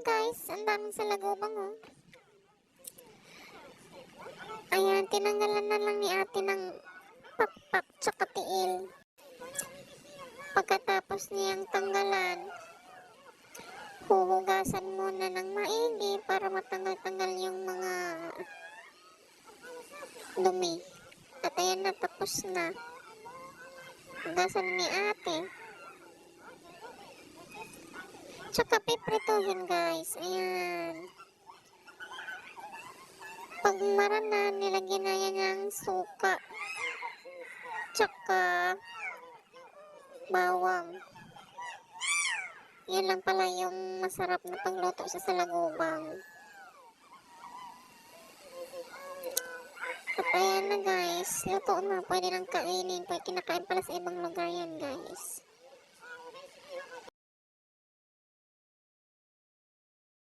guys, ang daming salagubang oh. Ayan, tinanggalan na lang ni ate ng pakpak tsaka tiil. Pagkatapos niyang tanggalan, huhugasan muna ng maigi para matanggal-tanggal yung mga dumi. At ayan na, tapos na. Hugasan ni ate. Tsaka piprituhin guys. Ayan. Pag marana, nilagyan na yan ng suka. Tsaka bawang. Yan lang pala yung masarap na pagluto sa salagubang. At ayan na guys, luto na. Pwede nang kainin. Pwede kinakain pala sa ibang lugar yan.